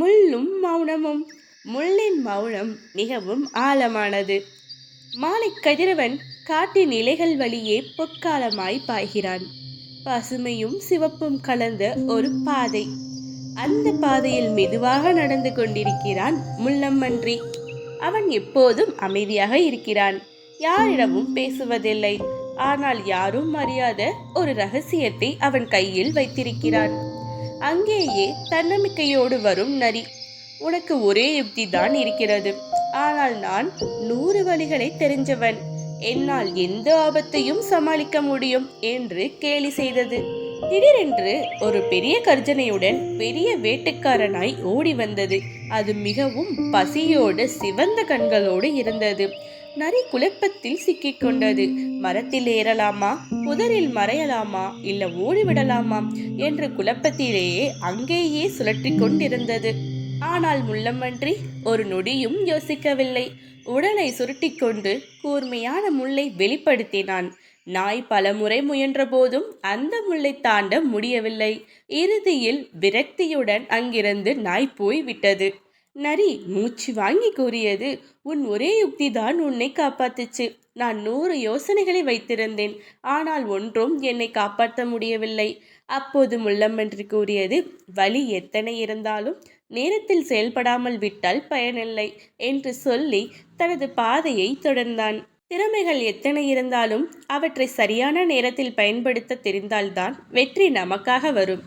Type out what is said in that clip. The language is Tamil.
முள்ளும் மௌனமும் முள்ளின் மௌனம் மிகவும் ஆழமானது. மாலை கதிரவன் காட்டின் இலைகள் வழியே பொற்காலமாய் பாய்கிறான். பசுமையும் சிவப்பும் கலந்த ஒரு பாதை. அந்த பாதையில் மெதுவாக நடந்து கொண்டிருக்கிறான் முள்ளம்மன்றி. அவன் எப்போதும் அமைதியாக இருக்கிறான். யாரிடமும் பேசுவதில்லை. ஆனால் யாரும் அறியாத ஒரு ரகசியத்தை அவன் கையில் வைத்திருக்கிறான். அங்கேயே தன்னம்பிக்கையோடு வரும் நரி. உனக்கு ஒரே யுக்தி தான் இருக்கிறது. ஆனால் நான் நூறு வழிகளை தெரிஞ்சவன். என்னால் எந்த ஆபத்தையும் சமாளிக்க முடியும் என்று கேலி செய்தது. திடீரென்று ஒரு பெரிய கர்ஜனையுடன் பெரிய வேட்டுக்காரனாய் ஓடி வந்தது. அது மிகவும் பசியோடு சிவந்த கண்களோடு இருந்தது. நரி குழப்பத்தில் சிக்கிக்கொண்டது. மரத்தில் ஏறலாமா? புதரில் மறையலாமா? இல்ல ஓடிவிடலாமா? என்ற குழப்பத்திலேயே அங்கேயே சுழற்றி கொண்டிருந்தது. ஆனால் முள்ளமன்றி ஒரு நொடியும் யோசிக்கவில்லை. உடலை சுருட்டிக்கொண்டு கூர்மையான முள்ளை வெளிப்படுத்தினான். நாய் பலமுறை முயன்ற போதும் அந்த முள்ளை தாண்ட முடியவில்லை. இறுதியில் விரக்தியுடன் அங்கிருந்து நாய் போய்விட்டது. நரி மூச்சு வாங்கி கூறியது. உன் ஒரே யுக்தி தான் உன்னை காப்பாத்துச்சு. நான் நூறு யோசனைகளை வைத்திருந்தேன். ஆனால் ஒன்றும் என்னை காப்பாற்ற முடியவில்லை. அப்போது முள்ளம் என்று கூறியது வலி எத்தனை இருந்தாலும் நேரத்தில் செயல்படாமல் விட்டால் பயனில்லை என்று சொல்லி தனது பாதையை தொடர்ந்தான். திறமைகள் எத்தனை இருந்தாலும் அவற்றை சரியான நேரத்தில் பயன்படுத்த தெரிந்தால்தான் வெற்றி நமக்காக வரும்.